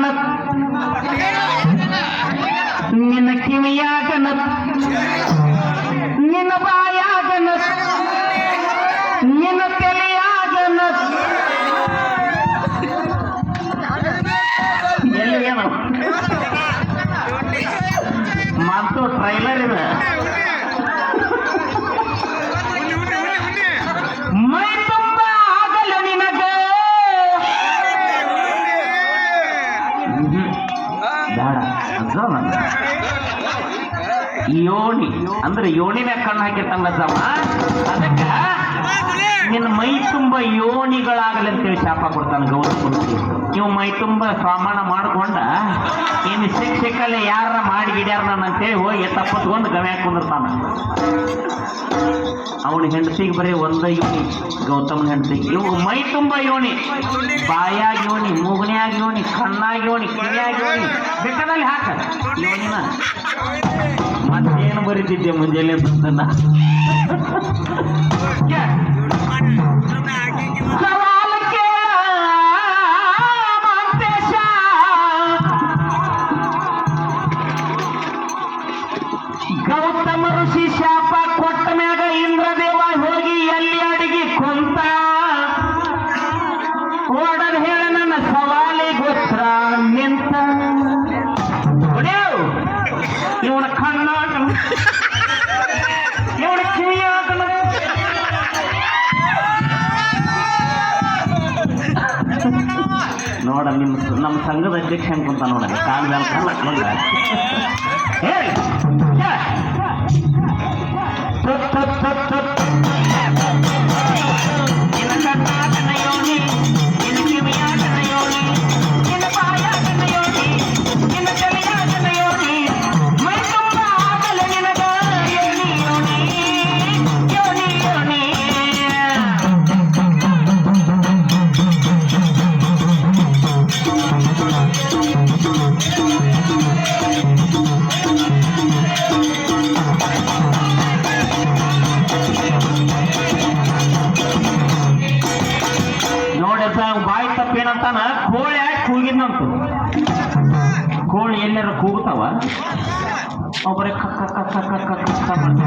Salamat. ಬೇಡ. ಯೋಣಿ ಅಂದ್ರೆ ಯೋನಿನ ಕಣ್ಣು ಜವಾ ಅದಕ್ಕ? ನಿನ್ನ ಮೈ ತುಂಬ ಯೋನಿಗಳಾಗಲಿ ಅಂತೇಳಿ ಶಾಪ ಕೊಡ್ತಾನೆ ಗೌರವ ನೀವು ಮೈ ತುಂಬ ಸ್ವಾಮಾನ ಮಾಡ್ಕೊಂಡ, ಇನ್ನು ಶಿಕ್ಷಕಲ್ಲಿ ಯಾರನ್ನ ಯಾರ ಮಾಡಿ ಗಿಡ್ಯಾರ ನಾನು ಅಂತೇಳಿ ಹೋಗಿ ತಪ್ಪತ್ಕೊಂಡು ಗವ್ಯಾಕ ಕುಂದಿರ್ತಾನ. ಅವನ ಹೆಂಡತಿಗೆ ಬರೀ ಒಂದ ಯೋನಿ, ಗೌತಮನ ಹೆಂಡತಿಗೆ. ಇವು ಮೈ ತುಂಬ ಯೋನಿ. ಬಾಯಾಗ ಯೋನಿ, ಮೂಗನ್ಯಾಗ ಯೋನಿ, ಕಣ್ಣಾಗ ಯೋನಿ, ಕಿವಿಯಾಗ ಯೋನಿ. ಬೆಟ್ಟದಲ್ಲಿ ಹಾಕ. ಯೋನಿನ. ಬರೀತಿದ್ದೆ ಮುಂಜಾನೆ ಅಂತಂದನ ನಿಮ್ಮ ನಮ್ಮ ಸಂಘದ ಅಧ್ಯಕ್ಷ ಅನ್ಕೊಂತ ನೋಡ? ಕಾಲ್ ಮೇಲೆ ಕಾಲ್ ಕೂಗಿದ್ನಂತು. ಕೋಳಿ ಎಲ್ಲಾರು ಕೂಗ್ತಾವ ಒಬ್ಬರೇ ಕಕ್ಕ ಕಕ್ಕ ಕಕ್ಕ ಕಕ್ಕ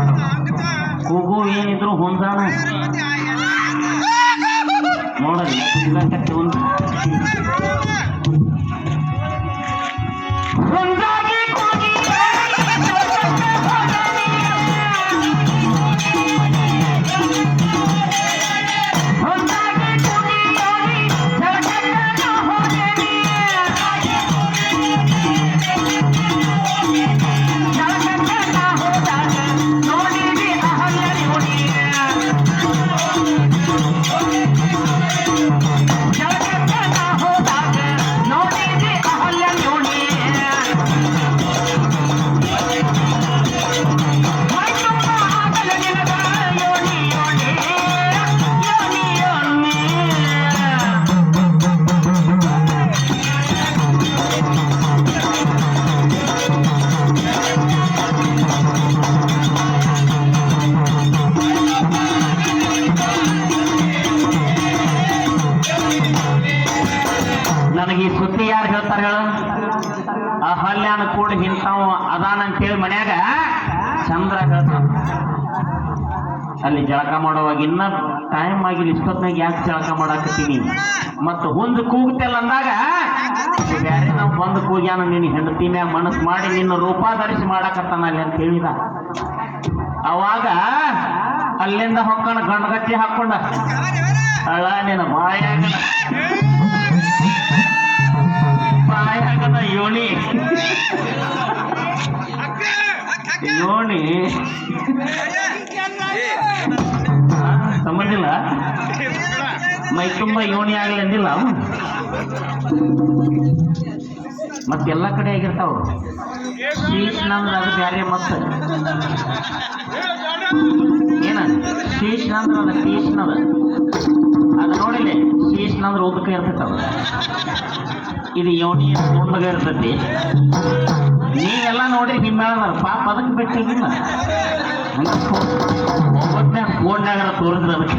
ಕೂಗು ಏನಿದ್ರು ಹೊಂದಾಣ. ನೋಡಲಿ ಒಂದು. ಹೊಂದಾಗಿ ಅಲ್ಲಿ ಜಳಕ ಮಾಡುವಾಗ ಇನ್ನ ಟೈಮ್ ಆಗಿ ಇಷ್ಟೊತ್ನಾಗ ಯಾಕೆ ಜಳಕ ಮಾಡಾಕತ್ತೀನಿ? ಮತ್ತು ಒಂದು ಕೂಗ್ತಲ್ಲ ಅಂದಾಗ ಬೇರೆ ನಾವು ಬಂದು ಕೂಗ್ಯಾನ ನಿನ್ನ ಹೆಂಡತಿ ಮ್ಯಾಗ ಮನಸ್ಸು ಮಾಡಿ ನಿನ್ನ ರೂಪಾಧರಿಸಿ ಮಾಡಾಕತ್ತಾನ ಅಲ್ಲಿ ಅಂತ ಹೇಳಿದ. ಅವಾಗ ಅಲ್ಲಿಂದ ಹೊಕ್ಕಣ ಗಂಡಗಟ್ಟಿ ಹಾಕೊಂಡ. ಅಳ ನಿನ್ನ ಬಾಯ ಯೋಣಿ. ಯೋನಿ ಯೋನಿ ಸಂಬಂಧಿಲ್ಲ ಮೈ ತುಂಬ ಯೋನಿ ಆಗಲಿ ಅಂದಿಲ್ಲ ಮತ್ತೆಲ್ಲ ಕಡೆ ಆಗಿರ್ತಾವ ಶೀಶ್ನಂದ್ರ ಅದು ಬ್ಯಾರೆ ಮತ್ತೆ. ಏನ? ಶೀಶ್ನಂದ್ರ ಅದ ಅದು. ಅದು ನೋಡಿಲೆ ಶೀಶ್ನಂದ್ರ ಓದಕ ಇರ್ತೈತವ ಇದು ಯೋನಿ ಓದಕ ಇರ್ತೈತಿ. ನೀವೆಲ್ಲ ನೋಡಿ ನಿಮ್ಮ ಪಾಪ ಅದಕ್ಕೆ ಬಿಟ್ಟಿಲ್ಲ ಹಂಗ ಒಂಬತ್ತನೇ ಫೋನ್ಯಾಗ ತೋರಿದ್ರೆ ಅದಕ್ಕೆ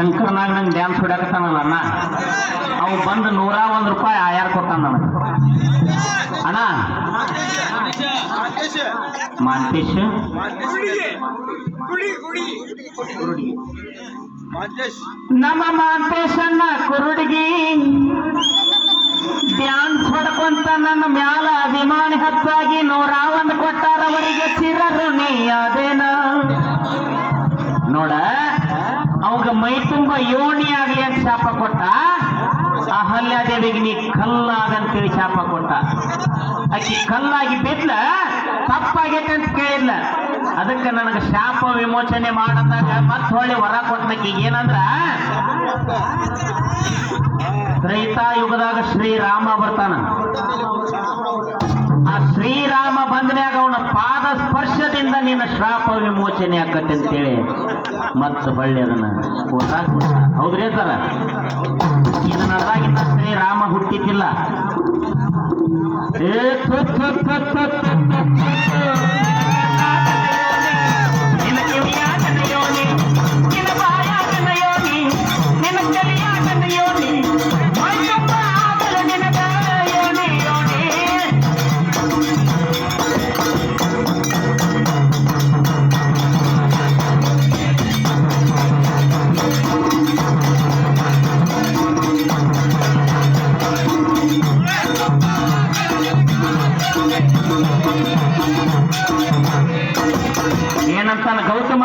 ಶಂಕರನಾಗ ನಂಗೆ ಡ್ಯಾನ್ಸ್ ಹೊಡ್ಯಾಕತ್ತಾನಲ್ಲ ಅಣ್ಣ. ಅವು ಬಂದು ನೂರ ಒಂದು ರೂಪಾಯಿ ಆಯಾರ್ ಕೊಟ್ಟಾನ ನನಗೆ. ಅಣ್ಣ. ಮಾಂತೇಶ್. ನಮ್ಮ ಮಾಂತೇಶನ್ನ ಕುರುಡಿಗಿ ಡ್ಯಾನ್ಸ್ ಹೊಡ್ಕೊಂತ ನನ್ನ ಮ್ಯಾಲ ಅಭಿಮಾನಿ ಹತ್ತಾಗಿ ನೂರ ಒಂದು ಕೊಟ್ಟಾರವರಿಗೆ ಚಿರರು ನೀ ನೋಡ ಅವಾಗ ಮೈ ತುಂಬ ಯೋನಿ ಆಗ್ಲಿ ಅಂತ ಶಾಪ ಕೊಟ್ಟ ಅಹಲ್ಯಾದೇವಿಗೆ ನೀ ಕಲ್ಲಾಗಂತೇಳಿ ಶಾಪ ಕೊಟ್ಟ. ಆಕಿ ಕಲ್ಲಾಗಿ ಬಿದ್ಲ, ತಪ್ಪಾಗೈತೆ ಅಂತ ಕೇಳಿಲ್ಲ ಅದಕ್ಕೆ ನನಗೆ ಶಾಪ ವಿಮೋಚನೆ ಮಾಡಂದಾಗ ಮತ್ತೆ ಹೊಳ್ಳಿ ವರ ಕೊಟ್ಟನಕ್ಕೆ ಏನಂದ್ರ, ತ್ರೇತಾಯುಗದಾಗ ಶ್ರೀರಾಮ ಬರ್ತಾನ. ಆ ಶ್ರೀರಾಮ ಬಂದ್ಮ್ಯಾಗ ಅವನ ಪಾದ ಸ್ಪರ್ಶದಿಂದ ನಿನ್ನ ಶಾಪ ವಿಮೋಚನೆ ಆಕತ್ತೆ ಅಂತೇಳಿ ಮತ್ತೆ ಬಳ್ಳಿ ಅದನ್ನ. ಹೌದ್ರಿ ಸರ ಇದನ್ನ ಸರಿ ರಾಮ ಹುಟ್ಟಿದ್ದಿಲ್ಲ. ಏ ಏನಂತಾನ ಗೌತಮ?